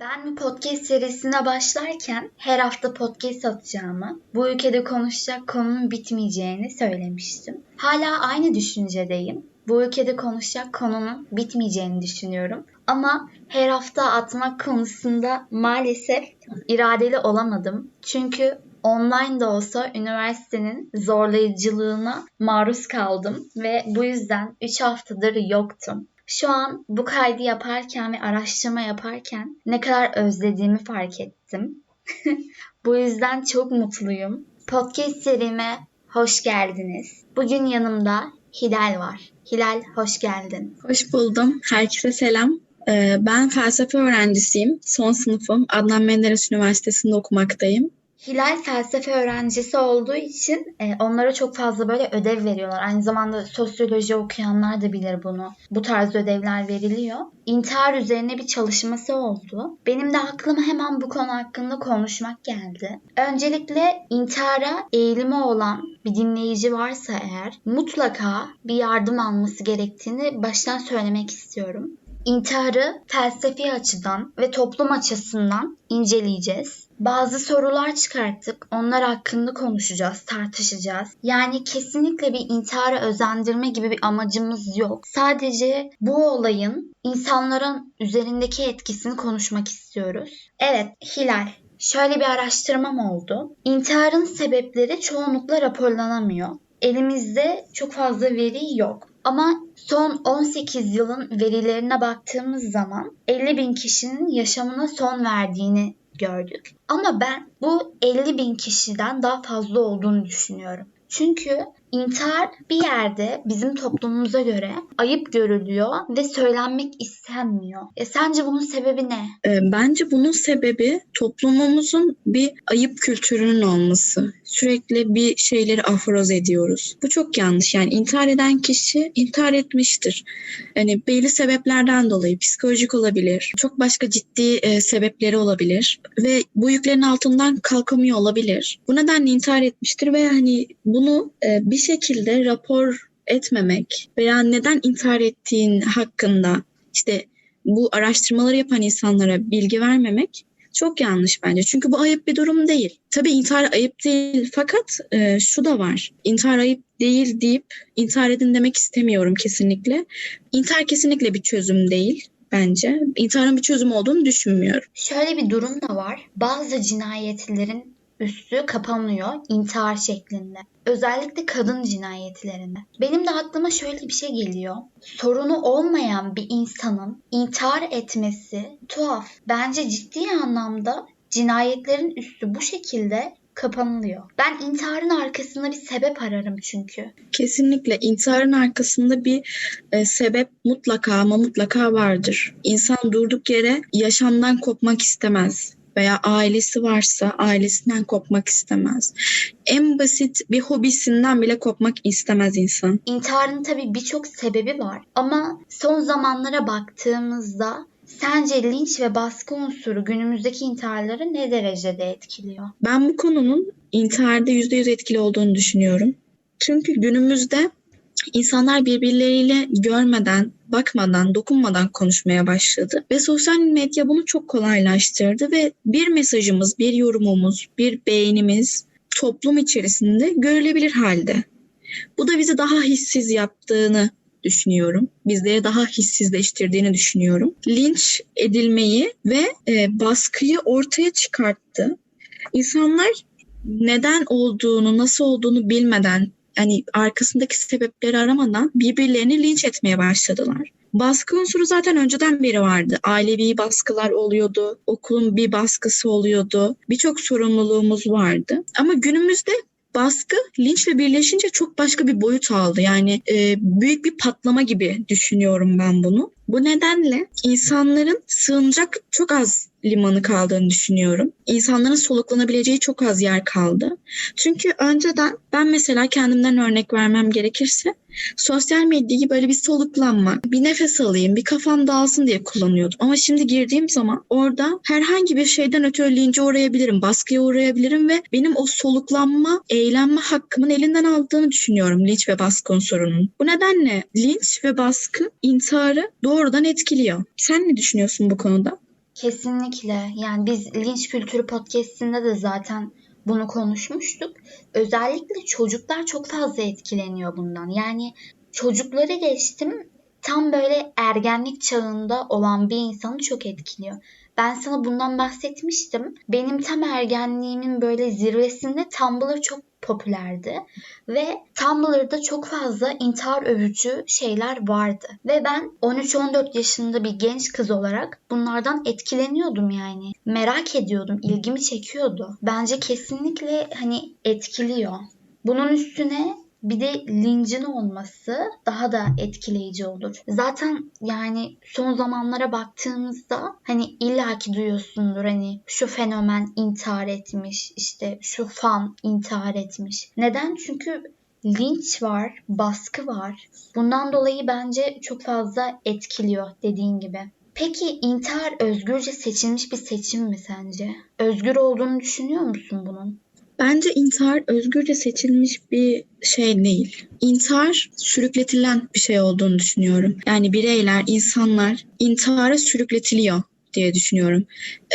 Ben bu podcast serisine başlarken her hafta podcast atacağımı, bu ülkede konuşacak konunun bitmeyeceğini söylemiştim. Hala aynı düşüncedeyim. Bu ülkede konuşacak konunun bitmeyeceğini düşünüyorum. Ama her hafta atmak konusunda maalesef iradeli olamadım. Çünkü online da olsa üniversitenin zorlayıcılığına maruz kaldım ve bu yüzden 3 haftadır yoktum. Şu an bu kaydı yaparken ve araştırma yaparken ne kadar özlediğimi fark ettim. bu yüzden çok mutluyum. Podcast serime hoş geldiniz. Bugün yanımda Hilal var. Hilal hoş geldin. Hoş buldum. Herkese selam. Ee, Ben felsefe öğrencisiyim. Son sınıfım. Adnan Menderes Üniversitesi'nde okumaktayım. Hilal felsefe öğrencisi olduğu için e, onlara çok fazla böyle ödev veriyorlar. Aynı zamanda sosyoloji okuyanlar da bilir bunu. Bu tarz ödevler veriliyor. İntihar üzerine bir çalışması oldu. Benim de aklıma hemen bu konu hakkında konuşmak geldi. Öncelikle intihara eğilimi olan bir dinleyici varsa eğer mutlaka bir yardım alması gerektiğini baştan söylemek istiyorum. İntiharı felsefi açıdan ve toplum açısından inceleyeceğiz. Bazı sorular çıkarttık. Onlar hakkında konuşacağız, tartışacağız. Yani kesinlikle bir intihara özendirme gibi bir amacımız yok. Sadece bu olayın insanların üzerindeki etkisini konuşmak istiyoruz. Evet, Hilal. Şöyle bir araştırmam oldu. İntiharın sebepleri çoğunlukla raporlanamıyor. Elimizde çok fazla veri yok. Ama son 18 yılın verilerine baktığımız zaman 50 bin kişinin yaşamına son verdiğini gördük. Ama ben bu 50 bin kişiden daha fazla olduğunu düşünüyorum. Çünkü intihar bir yerde bizim toplumumuza göre ayıp görülüyor ve söylenmek istenmiyor. E sence bunun sebebi ne? Ee, Bence bunun sebebi toplumumuzun bir ayıp kültürünün olması. Sürekli bir şeyleri aforoz ediyoruz. Bu çok yanlış. Yani intihar eden kişi intihar etmiştir. Yani belli sebeplerden dolayı psikolojik olabilir. Çok başka ciddi e, sebepleri olabilir ve bu yüklerin altından kalkamıyor olabilir. Bu nedenle intihar etmiştir ve hani bunu e, bir şekilde rapor etmemek veya neden intihar ettiğin hakkında işte bu araştırmaları yapan insanlara bilgi vermemek çok yanlış bence. Çünkü bu ayıp bir durum değil. Tabii intihar ayıp değil fakat e, şu da var. İntihar ayıp değil deyip intihar edin demek istemiyorum kesinlikle. İntihar kesinlikle bir çözüm değil bence. İntiharın bir çözüm olduğunu düşünmüyorum. Şöyle bir durum da var. Bazı cinayetlerin üstü kapanıyor intihar şeklinde. Özellikle kadın cinayetlerinde. Benim de aklıma şöyle bir şey geliyor. Sorunu olmayan bir insanın intihar etmesi tuhaf. Bence ciddi anlamda cinayetlerin üstü bu şekilde kapanılıyor. Ben intiharın arkasında bir sebep ararım çünkü. Kesinlikle intiharın arkasında bir e, sebep mutlaka ama mutlaka vardır. İnsan durduk yere yaşamdan kopmak istemez veya ailesi varsa ailesinden kopmak istemez. En basit bir hobisinden bile kopmak istemez insan. İntiharın tabii birçok sebebi var ama son zamanlara baktığımızda sence linç ve baskı unsuru günümüzdeki intiharları ne derecede etkiliyor? Ben bu konunun intiharda %100 etkili olduğunu düşünüyorum. Çünkü günümüzde insanlar birbirleriyle görmeden, bakmadan, dokunmadan konuşmaya başladı. Ve sosyal medya bunu çok kolaylaştırdı ve bir mesajımız, bir yorumumuz, bir beğenimiz toplum içerisinde görülebilir halde. Bu da bizi daha hissiz yaptığını düşünüyorum. Bizleri daha hissizleştirdiğini düşünüyorum. Linç edilmeyi ve e, baskıyı ortaya çıkarttı. İnsanlar neden olduğunu, nasıl olduğunu bilmeden, yani arkasındaki sebepleri aramadan birbirlerini linç etmeye başladılar. Baskı unsuru zaten önceden beri vardı. Ailevi baskılar oluyordu, okulun bir baskısı oluyordu. Birçok sorumluluğumuz vardı. Ama günümüzde baskı linçle birleşince çok başka bir boyut aldı. Yani e, büyük bir patlama gibi düşünüyorum ben bunu. Bu nedenle insanların sığınacak çok az limanı kaldığını düşünüyorum. İnsanların soluklanabileceği çok az yer kaldı. Çünkü önceden ben mesela kendimden örnek vermem gerekirse sosyal medyayı böyle bir soluklanma, bir nefes alayım, bir kafam dağılsın diye kullanıyordum. Ama şimdi girdiğim zaman orada herhangi bir şeyden ötürü lince uğrayabilirim, baskıya uğrayabilirim ve benim o soluklanma, eğlenme hakkımın elinden aldığını düşünüyorum linç ve baskı unsurunun. Bu nedenle linç ve baskı intiharı doğrudan etkiliyor. Sen ne düşünüyorsun bu konuda? Kesinlikle. Yani biz linç kültürü podcast'inde de zaten bunu konuşmuştuk. Özellikle çocuklar çok fazla etkileniyor bundan. Yani çocukları geçtim tam böyle ergenlik çağında olan bir insanı çok etkiliyor. Ben sana bundan bahsetmiştim. Benim tam ergenliğimin böyle zirvesinde Tumblr çok popülerdi ve Tumblr'da çok fazla intihar övücü şeyler vardı. Ve ben 13-14 yaşında bir genç kız olarak bunlardan etkileniyordum yani. Merak ediyordum, ilgimi çekiyordu. Bence kesinlikle hani etkiliyor. Bunun üstüne bir de lincin olması daha da etkileyici olur. Zaten yani son zamanlara baktığımızda hani illaki duyuyorsundur hani şu fenomen intihar etmiş, işte şu fan intihar etmiş. Neden? Çünkü linç var, baskı var. Bundan dolayı bence çok fazla etkiliyor dediğin gibi. Peki intihar özgürce seçilmiş bir seçim mi sence? Özgür olduğunu düşünüyor musun bunun? Bence intihar özgürce seçilmiş bir şey değil. İntihar sürükletilen bir şey olduğunu düşünüyorum. Yani bireyler, insanlar intihara sürükletiliyor diye düşünüyorum.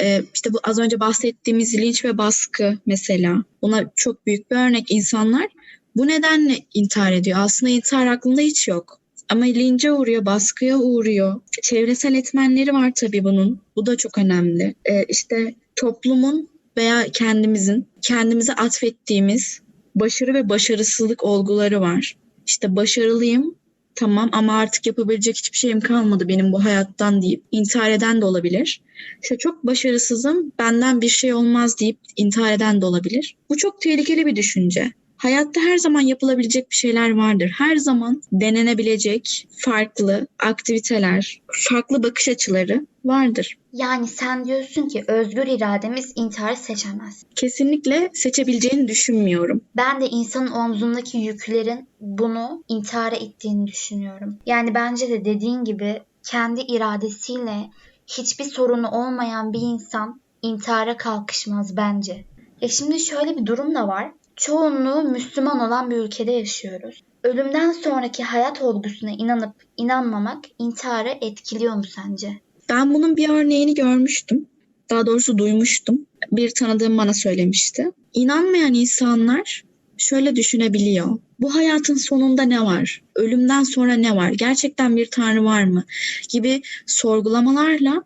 Ee, işte bu az önce bahsettiğimiz linç ve baskı mesela. Buna çok büyük bir örnek insanlar bu nedenle intihar ediyor. Aslında intihar aklında hiç yok. Ama lince uğruyor, baskıya uğruyor. Çevresel etmenleri var tabii bunun. Bu da çok önemli. Ee, işte toplumun veya kendimizin kendimize atfettiğimiz başarı ve başarısızlık olguları var. İşte başarılıyım tamam ama artık yapabilecek hiçbir şeyim kalmadı benim bu hayattan deyip intihar eden de olabilir. İşte çok başarısızım benden bir şey olmaz deyip intihar eden de olabilir. Bu çok tehlikeli bir düşünce. Hayatta her zaman yapılabilecek bir şeyler vardır. Her zaman denenebilecek farklı aktiviteler, farklı bakış açıları vardır. Yani sen diyorsun ki özgür irademiz intiharı seçemez. Kesinlikle seçebileceğini düşünmüyorum. Ben de insanın omzundaki yüklerin bunu intihara ittiğini düşünüyorum. Yani bence de dediğin gibi kendi iradesiyle hiçbir sorunu olmayan bir insan intihara kalkışmaz bence. Ya şimdi şöyle bir durum da var. Çoğunluğu Müslüman olan bir ülkede yaşıyoruz. Ölümden sonraki hayat olgusuna inanıp inanmamak intiharı etkiliyor mu sence? Ben bunun bir örneğini görmüştüm. Daha doğrusu duymuştum. Bir tanıdığım bana söylemişti. İnanmayan insanlar şöyle düşünebiliyor. Bu hayatın sonunda ne var? Ölümden sonra ne var? Gerçekten bir tanrı var mı? Gibi sorgulamalarla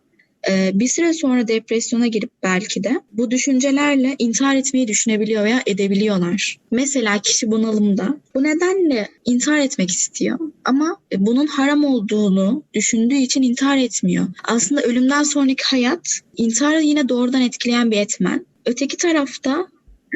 bir süre sonra depresyona girip belki de bu düşüncelerle intihar etmeyi düşünebiliyor veya edebiliyorlar. Mesela kişi bunalımda bu nedenle intihar etmek istiyor ama bunun haram olduğunu düşündüğü için intihar etmiyor. Aslında ölümden sonraki hayat intiharı yine doğrudan etkileyen bir etmen. Öteki tarafta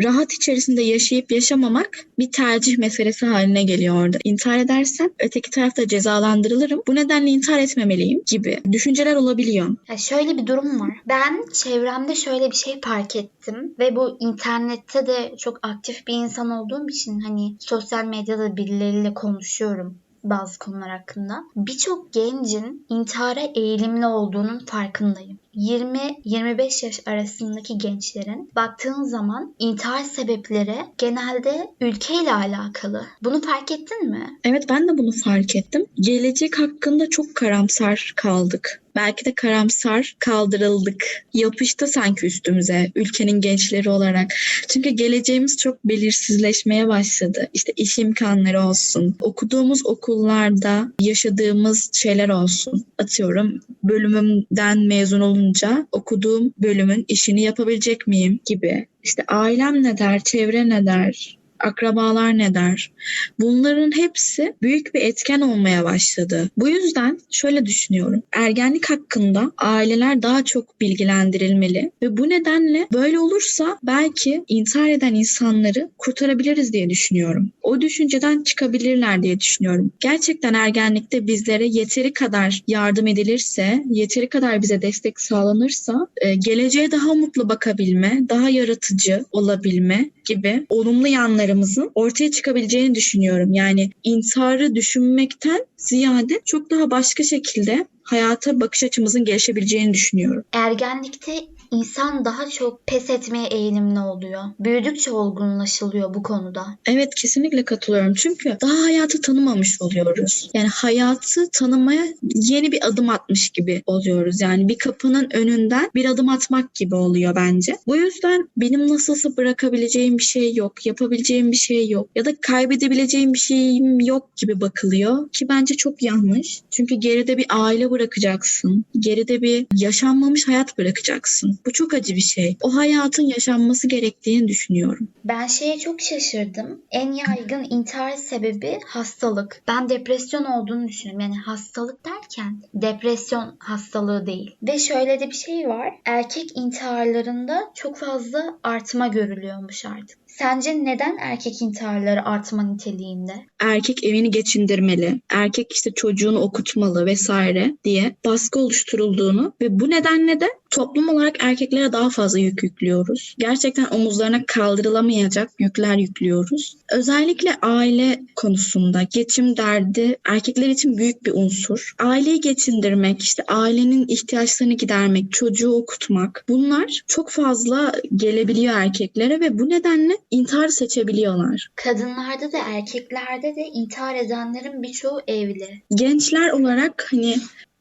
rahat içerisinde yaşayıp yaşamamak bir tercih meselesi haline geliyor orada. İntihar edersem öteki tarafta cezalandırılırım. Bu nedenle intihar etmemeliyim gibi düşünceler olabiliyor. Ya şöyle bir durum var. Ben çevremde şöyle bir şey fark ettim ve bu internette de çok aktif bir insan olduğum için hani sosyal medyada birileriyle konuşuyorum bazı konular hakkında. Birçok gencin intihara eğilimli olduğunun farkındayım. 20-25 yaş arasındaki gençlerin baktığın zaman intihar sebepleri genelde ülkeyle alakalı. Bunu fark ettin mi? Evet ben de bunu fark ettim. Gelecek hakkında çok karamsar kaldık. Belki de karamsar kaldırıldık. Yapıştı sanki üstümüze ülkenin gençleri olarak. Çünkü geleceğimiz çok belirsizleşmeye başladı. İşte iş imkanları olsun, okuduğumuz okullarda yaşadığımız şeyler olsun. Atıyorum bölümümden mezun olunca okuduğum bölümün işini yapabilecek miyim gibi. İşte ailem ne der, çevre ne der, akrabalar ne der? Bunların hepsi büyük bir etken olmaya başladı. Bu yüzden şöyle düşünüyorum. Ergenlik hakkında aileler daha çok bilgilendirilmeli ve bu nedenle böyle olursa belki intihar eden insanları kurtarabiliriz diye düşünüyorum. O düşünceden çıkabilirler diye düşünüyorum. Gerçekten ergenlikte bizlere yeteri kadar yardım edilirse, yeteri kadar bize destek sağlanırsa e, geleceğe daha mutlu bakabilme, daha yaratıcı olabilme gibi olumlu yanlarımızın ortaya çıkabileceğini düşünüyorum. Yani intiharı düşünmekten ziyade çok daha başka şekilde hayata bakış açımızın gelişebileceğini düşünüyorum. Ergenlikte insan daha çok pes etmeye eğilimli oluyor. Büyüdükçe olgunlaşılıyor bu konuda. Evet kesinlikle katılıyorum. Çünkü daha hayatı tanımamış oluyoruz. Yani hayatı tanımaya yeni bir adım atmış gibi oluyoruz. Yani bir kapının önünden bir adım atmak gibi oluyor bence. Bu yüzden benim nasılsa bırakabileceğim bir şey yok, yapabileceğim bir şey yok ya da kaybedebileceğim bir şeyim yok gibi bakılıyor ki bence çok yanlış. Çünkü geride bir aile bırakacaksın. Geride bir yaşanmamış hayat bırakacaksın. Bu çok acı bir şey. O hayatın yaşanması gerektiğini düşünüyorum. Ben şeye çok şaşırdım. En yaygın intihar sebebi hastalık. Ben depresyon olduğunu düşünüyorum. Yani hastalık derken depresyon hastalığı değil. Ve şöyle de bir şey var. Erkek intiharlarında çok fazla artma görülüyormuş artık. Sence neden erkek intiharları artma niteliğinde? erkek evini geçindirmeli, erkek işte çocuğunu okutmalı vesaire diye baskı oluşturulduğunu ve bu nedenle de toplum olarak erkeklere daha fazla yük yüklüyoruz. Gerçekten omuzlarına kaldırılamayacak yükler yüklüyoruz. Özellikle aile konusunda geçim derdi erkekler için büyük bir unsur. Aileyi geçindirmek, işte ailenin ihtiyaçlarını gidermek, çocuğu okutmak bunlar çok fazla gelebiliyor erkeklere ve bu nedenle intihar seçebiliyorlar. Kadınlarda da erkeklerde de intihar edenlerin birçoğu evli. gençler olarak hani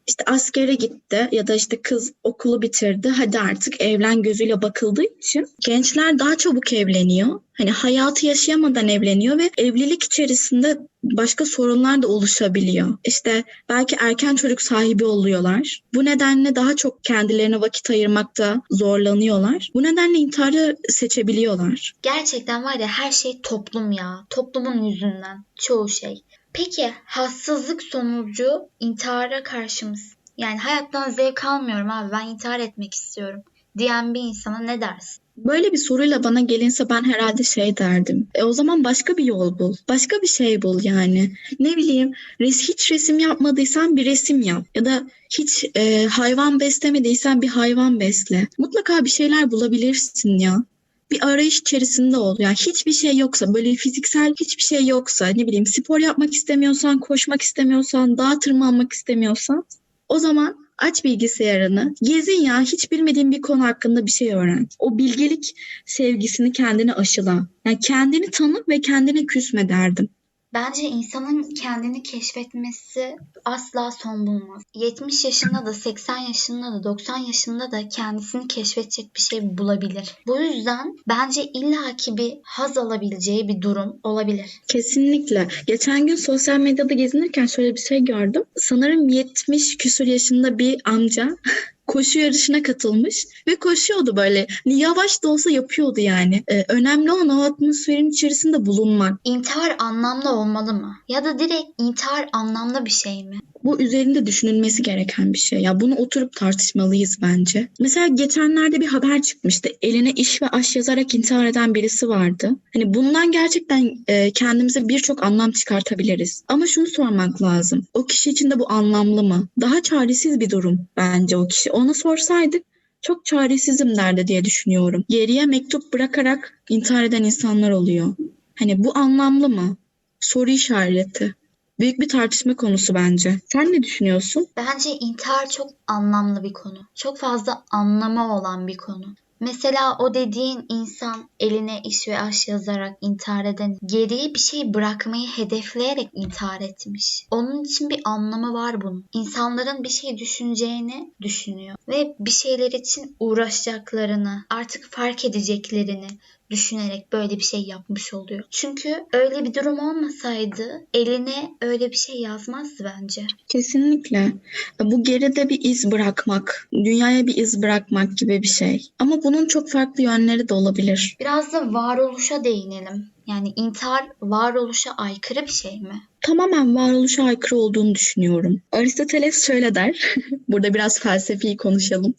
işte askere gitti ya da işte kız okulu bitirdi hadi artık evlen gözüyle bakıldığı için gençler daha çabuk evleniyor. Hani hayatı yaşayamadan evleniyor ve evlilik içerisinde başka sorunlar da oluşabiliyor. İşte belki erken çocuk sahibi oluyorlar. Bu nedenle daha çok kendilerine vakit ayırmakta zorlanıyorlar. Bu nedenle intiharı seçebiliyorlar. Gerçekten var ya her şey toplum ya. Toplumun yüzünden. Çoğu şey. Peki hassızlık sonucu intihara karşı mısın? Yani hayattan zevk almıyorum abi ben intihar etmek istiyorum diyen bir insana ne dersin? Böyle bir soruyla bana gelinse ben herhalde şey derdim. E o zaman başka bir yol bul. Başka bir şey bul yani. Ne bileyim res hiç resim yapmadıysan bir resim yap. Ya da hiç e, hayvan beslemediysen bir hayvan besle. Mutlaka bir şeyler bulabilirsin ya. Bir arayış içerisinde ol. Yani hiçbir şey yoksa böyle fiziksel hiçbir şey yoksa ne bileyim spor yapmak istemiyorsan, koşmak istemiyorsan, dağa tırmanmak istemiyorsan o zaman aç bilgisayarını, gezin ya hiç bilmediğin bir konu hakkında bir şey öğren. O bilgelik sevgisini kendine aşıla. Yani kendini tanı ve kendine küsme derdim. Bence insanın kendini keşfetmesi asla son bulmaz. 70 yaşında da 80 yaşında da 90 yaşında da kendisini keşfedecek bir şey bulabilir. Bu yüzden bence illaki bir haz alabileceği bir durum olabilir. Kesinlikle. Geçen gün sosyal medyada gezinirken şöyle bir şey gördüm. Sanırım 70 küsur yaşında bir amca koşu yarışına katılmış ve koşuyordu böyle. Hani Yavaş da olsa yapıyordu yani. Ee, önemli olan o atmosferin içerisinde bulunmak. İntihar anlamlı olmalı mı? Ya da direkt intihar anlamlı bir şey mi? Bu üzerinde düşünülmesi gereken bir şey. Ya bunu oturup tartışmalıyız bence. Mesela geçenlerde bir haber çıkmıştı. Eline iş ve aş yazarak intihar eden birisi vardı. Hani bundan gerçekten e, kendimize birçok anlam çıkartabiliriz. Ama şunu sormak lazım. O kişi için de bu anlamlı mı? Daha çaresiz bir durum bence o kişi. Ona sorsaydık çok çaresizim derdi diye düşünüyorum. Geriye mektup bırakarak intihar eden insanlar oluyor. Hani bu anlamlı mı? Soru işareti. Büyük bir tartışma konusu bence. Sen ne düşünüyorsun? Bence intihar çok anlamlı bir konu. Çok fazla anlamı olan bir konu. Mesela o dediğin insan eline iş ve aş yazarak intihar eden geriye bir şey bırakmayı hedefleyerek intihar etmiş. Onun için bir anlamı var bunun. İnsanların bir şey düşüneceğini düşünüyor ve bir şeyler için uğraşacaklarını, artık fark edeceklerini düşünerek böyle bir şey yapmış oluyor. Çünkü öyle bir durum olmasaydı eline öyle bir şey yazmazdı bence. Kesinlikle. Bu geride bir iz bırakmak, dünyaya bir iz bırakmak gibi bir şey. Ama bunun çok farklı yönleri de olabilir. Biraz da varoluşa değinelim. Yani intihar varoluşa aykırı bir şey mi? Tamamen varoluşa aykırı olduğunu düşünüyorum. Aristoteles şöyle der. Burada biraz felsefi konuşalım.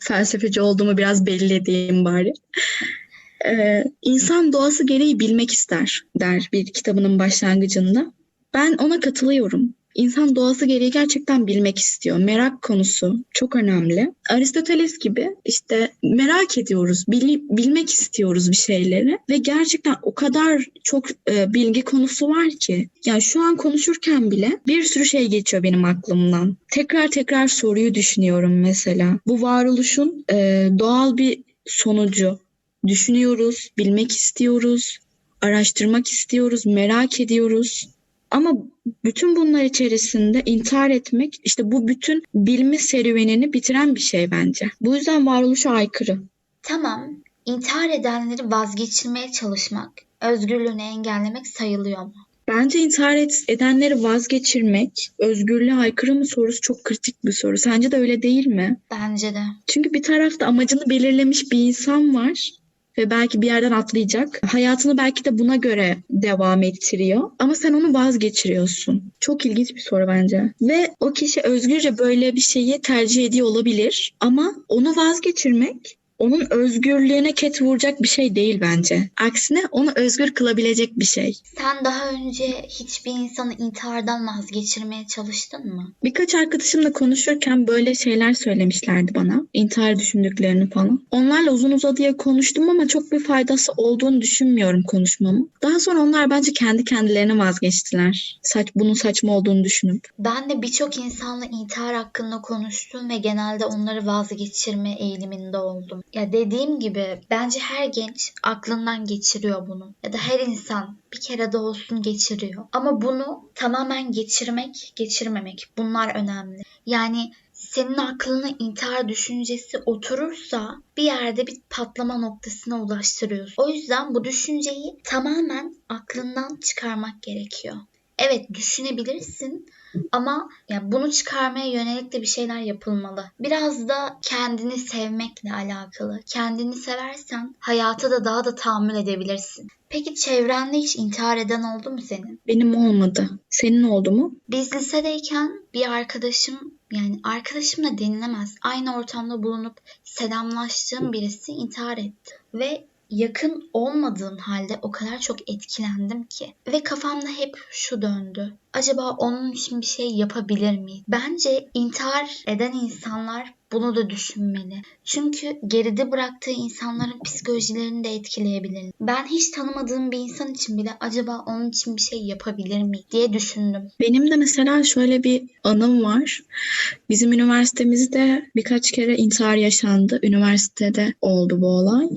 Felsefeci olduğumu biraz belli edeyim bari. Ee, insan doğası gereği bilmek ister der bir kitabının başlangıcında. Ben ona katılıyorum. İnsan doğası gereği gerçekten bilmek istiyor. Merak konusu çok önemli. Aristoteles gibi işte merak ediyoruz, bil- bilmek istiyoruz bir şeyleri ve gerçekten o kadar çok e, bilgi konusu var ki. Yani şu an konuşurken bile bir sürü şey geçiyor benim aklımdan. Tekrar tekrar soruyu düşünüyorum mesela. Bu varoluşun e, doğal bir sonucu. Düşünüyoruz, bilmek istiyoruz, araştırmak istiyoruz, merak ediyoruz. Ama bütün bunlar içerisinde intihar etmek işte bu bütün bilme serüvenini bitiren bir şey bence. Bu yüzden varoluşa aykırı. Tamam, intihar edenleri vazgeçirmeye çalışmak, özgürlüğünü engellemek sayılıyor mu? Bence intihar edenleri vazgeçirmek özgürlüğe aykırı mı sorusu çok kritik bir soru. Sence de öyle değil mi? Bence de. Çünkü bir tarafta amacını belirlemiş bir insan var ve belki bir yerden atlayacak. Hayatını belki de buna göre devam ettiriyor ama sen onu vazgeçiriyorsun. Çok ilginç bir soru bence. Ve o kişi özgürce böyle bir şeyi tercih ediyor olabilir ama onu vazgeçirmek onun özgürlüğüne ket vuracak bir şey değil bence. Aksine onu özgür kılabilecek bir şey. Sen daha önce hiçbir insanı intihardan vazgeçirmeye çalıştın mı? Birkaç arkadaşımla konuşurken böyle şeyler söylemişlerdi bana. İntihar düşündüklerini falan. Onlarla uzun uzadıya konuştum ama çok bir faydası olduğunu düşünmüyorum konuşmamın. Daha sonra onlar bence kendi kendilerine vazgeçtiler. Saç, bunun saçma olduğunu düşünüp. Ben de birçok insanla intihar hakkında konuştum ve genelde onları vazgeçirme eğiliminde oldum. Ya dediğim gibi bence her genç aklından geçiriyor bunu. Ya da her insan bir kere de olsun geçiriyor. Ama bunu tamamen geçirmek, geçirmemek bunlar önemli. Yani senin aklına intihar düşüncesi oturursa bir yerde bir patlama noktasına ulaştırıyorsun. O yüzden bu düşünceyi tamamen aklından çıkarmak gerekiyor. Evet düşünebilirsin ama yani bunu çıkarmaya yönelik de bir şeyler yapılmalı. Biraz da kendini sevmekle alakalı. Kendini seversen hayata da daha da tahammül edebilirsin. Peki çevrende hiç intihar eden oldu mu senin? Benim olmadı. Senin oldu mu? Biz lisedeyken bir arkadaşım yani arkadaşım da denilemez. Aynı ortamda bulunup selamlaştığım birisi intihar etti. Ve yakın olmadığım halde o kadar çok etkilendim ki. Ve kafamda hep şu döndü. Acaba onun için bir şey yapabilir miyiz? Bence intihar eden insanlar bunu da düşünmeli. Çünkü geride bıraktığı insanların psikolojilerini de etkileyebilir. Ben hiç tanımadığım bir insan için bile acaba onun için bir şey yapabilir mi diye düşündüm. Benim de mesela şöyle bir anım var. Bizim üniversitemizde birkaç kere intihar yaşandı. Üniversitede oldu bu olay.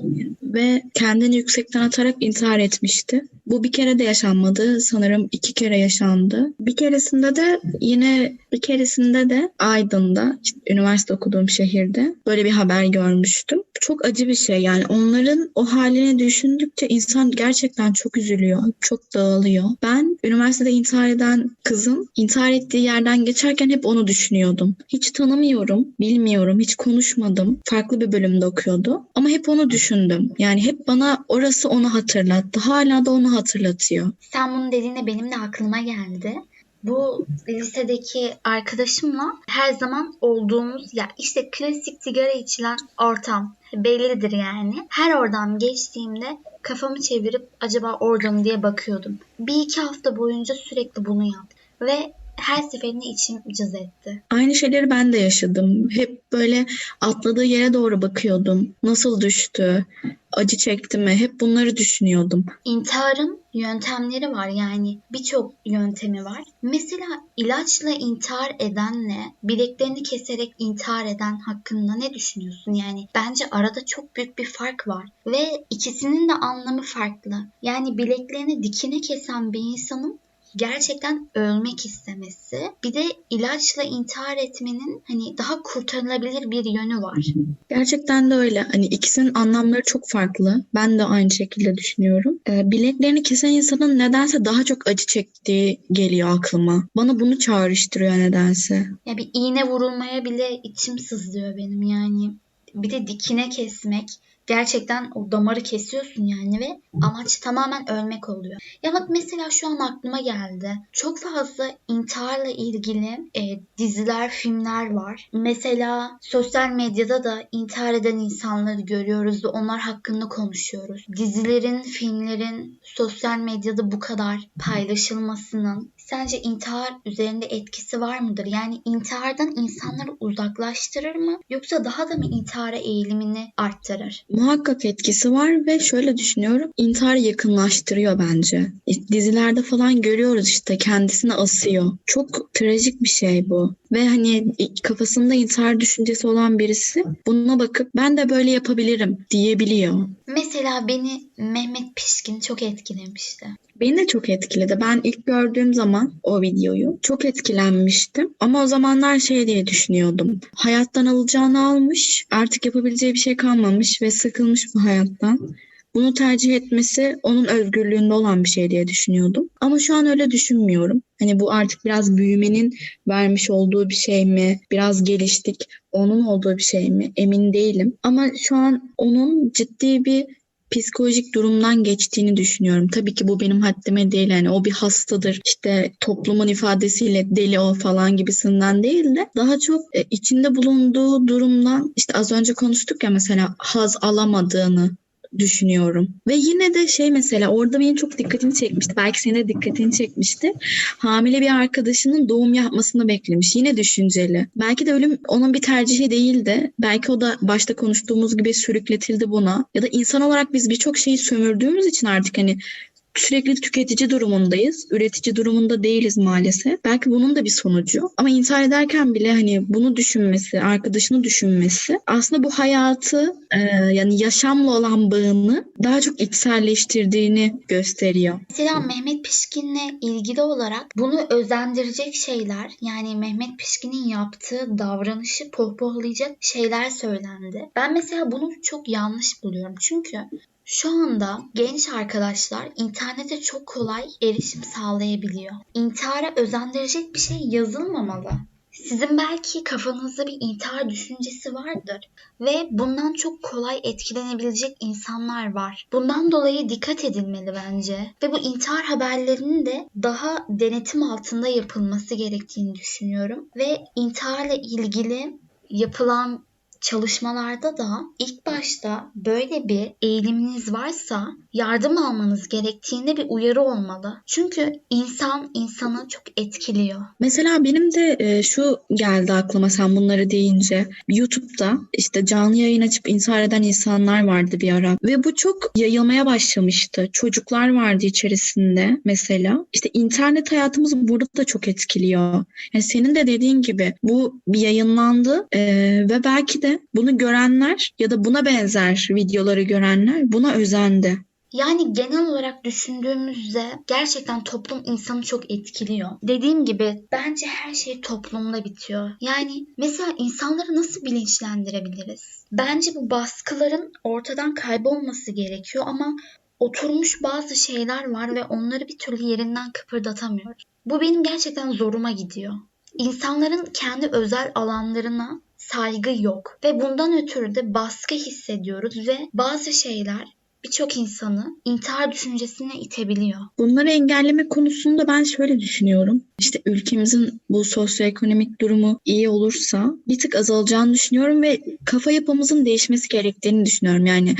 Ve kendini yüksekten atarak intihar etmişti. Bu bir kere de yaşanmadı. Sanırım iki kere yaşandı. Bir keresinde de yine bir keresinde de Aydın'da işte üniversite okuduğum şehirde böyle bir haber görmüştüm. Çok acı bir şey yani onların o halini düşündükçe insan gerçekten çok üzülüyor, çok dağılıyor. Ben üniversitede intihar eden kızın intihar ettiği yerden geçerken hep onu düşünüyordum. Hiç tanımıyorum, bilmiyorum, hiç konuşmadım. Farklı bir bölümde okuyordu ama hep onu düşündüm. Yani hep bana orası onu hatırlattı. Hala da onu hatırlatıyor. Sen bunu dediğinde benim de aklıma geldi. Bu lisedeki arkadaşımla her zaman olduğumuz ya işte klasik sigara içilen ortam bellidir yani. Her oradan geçtiğimde kafamı çevirip acaba orada mı diye bakıyordum. Bir iki hafta boyunca sürekli bunu yaptım. Ve her seferinde içim cız etti. Aynı şeyleri ben de yaşadım. Hep böyle atladığı yere doğru bakıyordum. Nasıl düştü? Acı çekti mi? Hep bunları düşünüyordum. İntiharın yöntemleri var yani birçok yöntemi var. Mesela ilaçla intihar edenle bileklerini keserek intihar eden hakkında ne düşünüyorsun? Yani bence arada çok büyük bir fark var ve ikisinin de anlamı farklı. Yani bileklerini dikine kesen bir insanın gerçekten ölmek istemesi. Bir de ilaçla intihar etmenin hani daha kurtarılabilir bir yönü var. Gerçekten de öyle. Hani ikisinin anlamları çok farklı. Ben de aynı şekilde düşünüyorum. Ee, bileklerini kesen insanın nedense daha çok acı çektiği geliyor aklıma. Bana bunu çağrıştırıyor nedense. Ya bir iğne vurulmaya bile içim sızlıyor benim yani. Bir de dikine kesmek Gerçekten o damarı kesiyorsun yani ve amaç tamamen ölmek oluyor. Ya bak mesela şu an aklıma geldi. Çok fazla intiharla ilgili e, diziler, filmler var. Mesela sosyal medyada da intihar eden insanları görüyoruz ve onlar hakkında konuşuyoruz. Dizilerin, filmlerin sosyal medyada bu kadar paylaşılmasının sence intihar üzerinde etkisi var mıdır? Yani intihardan insanları uzaklaştırır mı yoksa daha da mı intihara eğilimini arttırır? Muhakkak etkisi var ve şöyle düşünüyorum. İntihar yakınlaştırıyor bence. İşte Dizilerde falan görüyoruz işte kendisini asıyor. Çok trajik bir şey bu. Ve hani kafasında intihar düşüncesi olan birisi buna bakıp ben de böyle yapabilirim diyebiliyor. Mesela beni Mehmet Pişkin çok etkilemişti. Beni de çok etkiledi. Ben ilk gördüğüm zaman o videoyu çok etkilenmiştim. Ama o zamanlar şey diye düşünüyordum. Hayattan alacağını almış, artık yapabileceği bir şey kalmamış ve sıkılmış bu hayattan. Bunu tercih etmesi onun özgürlüğünde olan bir şey diye düşünüyordum. Ama şu an öyle düşünmüyorum. Hani bu artık biraz büyümenin vermiş olduğu bir şey mi? Biraz geliştik, onun olduğu bir şey mi? Emin değilim. Ama şu an onun ciddi bir psikolojik durumdan geçtiğini düşünüyorum. Tabii ki bu benim haddime değil. Yani o bir hastadır. İşte toplumun ifadesiyle deli o falan gibisinden değil de daha çok e, içinde bulunduğu durumdan işte az önce konuştuk ya mesela haz alamadığını düşünüyorum. Ve yine de şey mesela orada benim çok dikkatimi çekmişti. Belki senin de dikkatini çekmişti. Hamile bir arkadaşının doğum yapmasını beklemiş. Yine düşünceli. Belki de ölüm onun bir tercihi değildi. Belki o da başta konuştuğumuz gibi sürükletildi buna. Ya da insan olarak biz birçok şeyi sömürdüğümüz için artık hani sürekli tüketici durumundayız. Üretici durumunda değiliz maalesef. Belki bunun da bir sonucu. Ama intihar ederken bile hani bunu düşünmesi, arkadaşını düşünmesi aslında bu hayatı e, yani yaşamla olan bağını daha çok içselleştirdiğini gösteriyor. Mesela Mehmet Pişkin'le ilgili olarak bunu özendirecek şeyler yani Mehmet Pişkin'in yaptığı davranışı pohpohlayacak şeyler söylendi. Ben mesela bunu çok yanlış buluyorum. Çünkü şu anda genç arkadaşlar internete çok kolay erişim sağlayabiliyor. İntihara özendirecek bir şey yazılmamalı. Sizin belki kafanızda bir intihar düşüncesi vardır ve bundan çok kolay etkilenebilecek insanlar var. Bundan dolayı dikkat edilmeli bence ve bu intihar haberlerinin de daha denetim altında yapılması gerektiğini düşünüyorum ve intiharla ilgili yapılan çalışmalarda da ilk başta böyle bir eğiliminiz varsa yardım almanız gerektiğinde bir uyarı olmalı. Çünkü insan insanı çok etkiliyor. Mesela benim de e, şu geldi aklıma sen bunları deyince. YouTube'da işte canlı yayın açıp intihar eden insanlar vardı bir ara. Ve bu çok yayılmaya başlamıştı. Çocuklar vardı içerisinde mesela. İşte internet hayatımızı burada da çok etkiliyor. Yani senin de dediğin gibi bu bir yayınlandı e, ve belki de bunu görenler ya da buna benzer videoları görenler buna özendi. Yani genel olarak düşündüğümüzde gerçekten toplum insanı çok etkiliyor. Dediğim gibi bence her şey toplumda bitiyor. Yani mesela insanları nasıl bilinçlendirebiliriz? Bence bu baskıların ortadan kaybolması gerekiyor ama oturmuş bazı şeyler var ve onları bir türlü yerinden kıpırdatamıyoruz. Bu benim gerçekten zoruma gidiyor. İnsanların kendi özel alanlarına saygı yok. Ve bundan ötürü de baskı hissediyoruz ve bazı şeyler birçok insanı intihar düşüncesine itebiliyor. Bunları engelleme konusunda ben şöyle düşünüyorum. İşte ülkemizin bu sosyoekonomik durumu iyi olursa bir tık azalacağını düşünüyorum ve kafa yapımızın değişmesi gerektiğini düşünüyorum. Yani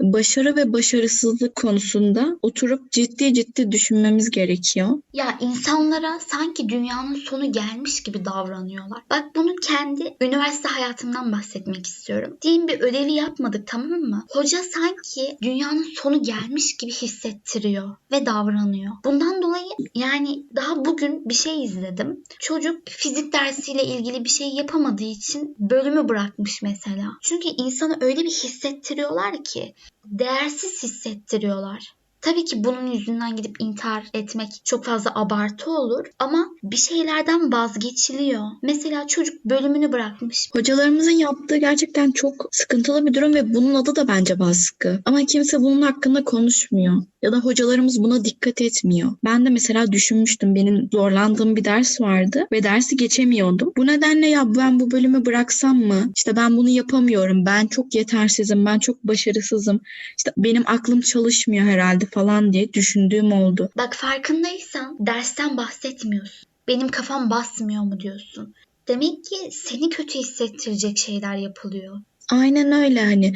başarı ve başarısızlık konusunda oturup ciddi ciddi düşünmemiz gerekiyor. Ya insanlara sanki dünyanın sonu gelmiş gibi davranıyorlar. Bak bunu kendi üniversite hayatımdan bahsetmek istiyorum. Diyelim bir ödevi yapmadık tamam mı? Hoca sanki dünyanın sonu gelmiş gibi hissettiriyor ve davranıyor. Bundan dolayı yani daha bugün bir şey izledim. Çocuk fizik dersiyle ilgili bir şey yapamadığı için bölümü bırakmış mesela. Çünkü insanı öyle bir hissettiriyorlar ki değersiz hissettiriyorlar. Tabii ki bunun yüzünden gidip intihar etmek çok fazla abartı olur ama bir şeylerden vazgeçiliyor. Mesela çocuk bölümünü bırakmış. Hocalarımızın yaptığı gerçekten çok sıkıntılı bir durum ve bunun adı da bence baskı. Ama kimse bunun hakkında konuşmuyor. Ya da hocalarımız buna dikkat etmiyor. Ben de mesela düşünmüştüm benim zorlandığım bir ders vardı ve dersi geçemiyordum. Bu nedenle ya ben bu bölümü bıraksam mı? İşte ben bunu yapamıyorum. Ben çok yetersizim. Ben çok başarısızım. İşte benim aklım çalışmıyor herhalde falan diye düşündüğüm oldu. Bak farkındaysan dersten bahsetmiyorsun. Benim kafam basmıyor mu diyorsun. Demek ki seni kötü hissettirecek şeyler yapılıyor. Aynen öyle hani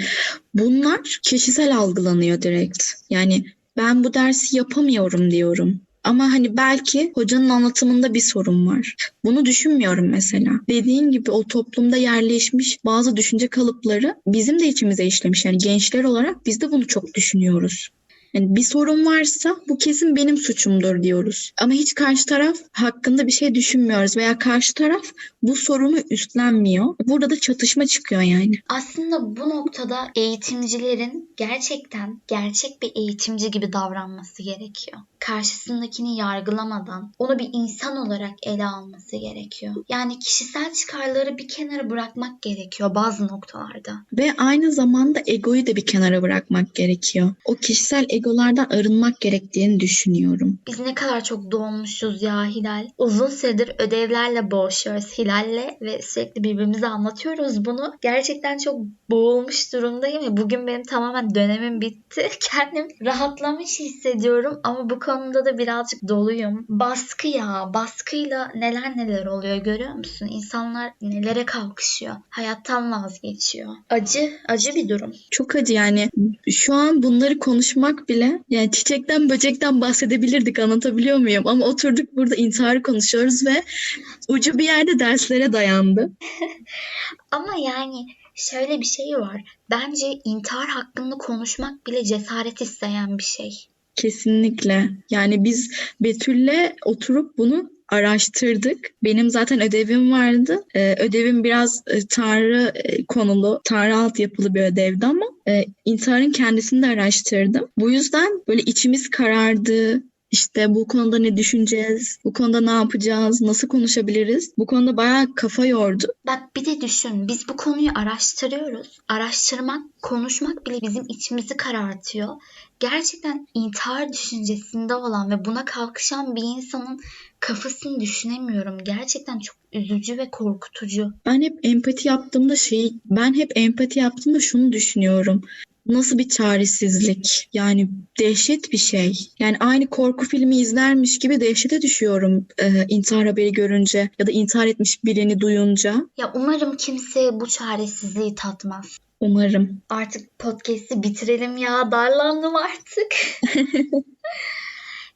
bunlar kişisel algılanıyor direkt. Yani ben bu dersi yapamıyorum diyorum. Ama hani belki hocanın anlatımında bir sorun var. Bunu düşünmüyorum mesela. Dediğin gibi o toplumda yerleşmiş bazı düşünce kalıpları bizim de içimize işlemiş. Yani gençler olarak biz de bunu çok düşünüyoruz. Yani bir sorun varsa bu kesin benim suçumdur diyoruz. Ama hiç karşı taraf hakkında bir şey düşünmüyoruz veya karşı taraf bu sorunu üstlenmiyor. Burada da çatışma çıkıyor yani. Aslında bu noktada eğitimcilerin gerçekten gerçek bir eğitimci gibi davranması gerekiyor. Karşısındakini yargılamadan onu bir insan olarak ele alması gerekiyor. Yani kişisel çıkarları bir kenara bırakmak gerekiyor bazı noktalarda. Ve aynı zamanda egoyu da bir kenara bırakmak gerekiyor. O kişisel egolardan arınmak gerektiğini düşünüyorum. Biz ne kadar çok doğmuşuz ya Hilal. Uzun süredir ödevlerle boğuşuyoruz Hilal'le ve sürekli birbirimize anlatıyoruz bunu. Gerçekten çok boğulmuş durumdayım ve bugün benim tamamen dönemim bitti. Kendim rahatlamış hissediyorum ama bu konuda da birazcık doluyum. Baskı ya, baskıyla neler neler oluyor görüyor musun? İnsanlar nelere kalkışıyor, hayattan vazgeçiyor. Acı, acı bir durum. Çok acı yani şu an bunları konuşmak bile yani çiçekten böcekten bahsedebilirdik anlatabiliyor muyum? Ama oturduk burada intiharı konuşuyoruz ve ucu bir yerde derslere dayandı. Ama yani şöyle bir şey var. Bence intihar hakkında konuşmak bile cesaret isteyen bir şey. Kesinlikle. Yani biz Betül'le oturup bunu araştırdık. Benim zaten ödevim vardı. Ee, ödevim biraz e, Tanrı e, konulu, Tanrı altyapılı bir ödevdi ama e, intiharın kendisini de araştırdım. Bu yüzden böyle içimiz karardı. İşte bu konuda ne düşüneceğiz? Bu konuda ne yapacağız? Nasıl konuşabiliriz? Bu konuda bayağı kafa yordu. Bak bir de düşün biz bu konuyu araştırıyoruz. Araştırmak, konuşmak bile bizim içimizi karartıyor. Gerçekten intihar düşüncesinde olan ve buna kalkışan bir insanın kafasını düşünemiyorum. Gerçekten çok üzücü ve korkutucu. Ben hep empati yaptığımda şey, ben hep empati yaptığımda şunu düşünüyorum. Nasıl bir çaresizlik? Yani dehşet bir şey. Yani aynı korku filmi izlermiş gibi dehşete düşüyorum e, intihar haberi görünce ya da intihar etmiş birini duyunca. Ya umarım kimse bu çaresizliği tatmaz. Umarım. Artık podcast'i bitirelim ya. Darlandım artık.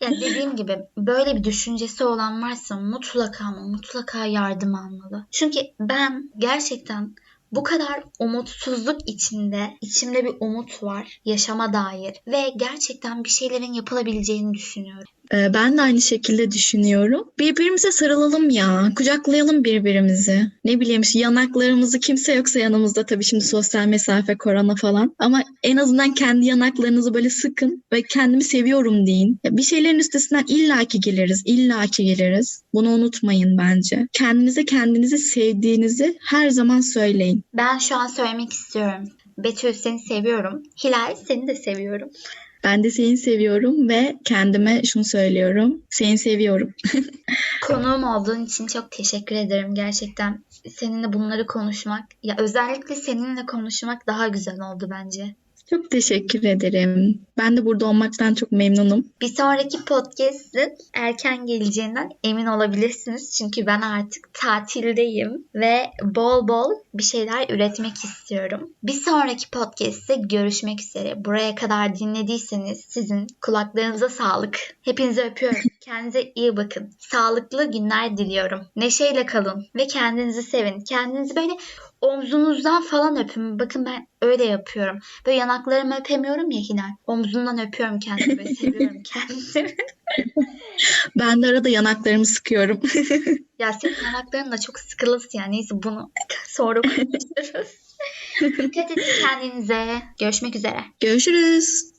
ya dediğim gibi böyle bir düşüncesi olan varsa mutlaka ama mutlaka yardım almalı. Çünkü ben gerçekten bu kadar umutsuzluk içinde içimde bir umut var yaşama dair ve gerçekten bir şeylerin yapılabileceğini düşünüyorum. E, ben de aynı şekilde düşünüyorum. Birbirimize sarılalım ya. Kucaklayalım birbirimizi. Ne bileyim yanaklarımızı kimse yoksa yanımızda tabii şimdi sosyal mesafe, korona falan. Ama en azından kendi yanaklarınızı böyle sıkın ve kendimi seviyorum deyin. Bir şeylerin üstesinden illaki geliriz, illaki geliriz. Bunu unutmayın bence. Kendinize kendinizi sevdiğinizi her zaman söyleyin. Ben şu an söylemek istiyorum. Betül seni seviyorum. Hilal seni de seviyorum. Ben de seni seviyorum ve kendime şunu söylüyorum. Seni seviyorum. Konuğum olduğun için çok teşekkür ederim. Gerçekten seninle bunları konuşmak, ya özellikle seninle konuşmak daha güzel oldu bence. Çok teşekkür ederim. Ben de burada olmaktan çok memnunum. Bir sonraki podcast'in erken geleceğinden emin olabilirsiniz. Çünkü ben artık tatildeyim ve bol bol bir şeyler üretmek istiyorum. Bir sonraki podcast'te görüşmek üzere. Buraya kadar dinlediyseniz sizin kulaklarınıza sağlık. Hepinizi öpüyorum. Kendinize iyi bakın. Sağlıklı günler diliyorum. Neşeyle kalın ve kendinizi sevin. Kendinizi böyle omzunuzdan falan öpün. Bakın ben öyle yapıyorum. Böyle yanaklarımı öpemiyorum ya Hilal. Omzundan öpüyorum kendimi. Böyle seviyorum kendimi. Ben de arada yanaklarımı sıkıyorum. ya senin yanakların da çok sıkılısı yani. Neyse bunu sonra konuşuruz. Dikkat edin kendinize. Görüşmek üzere. Görüşürüz.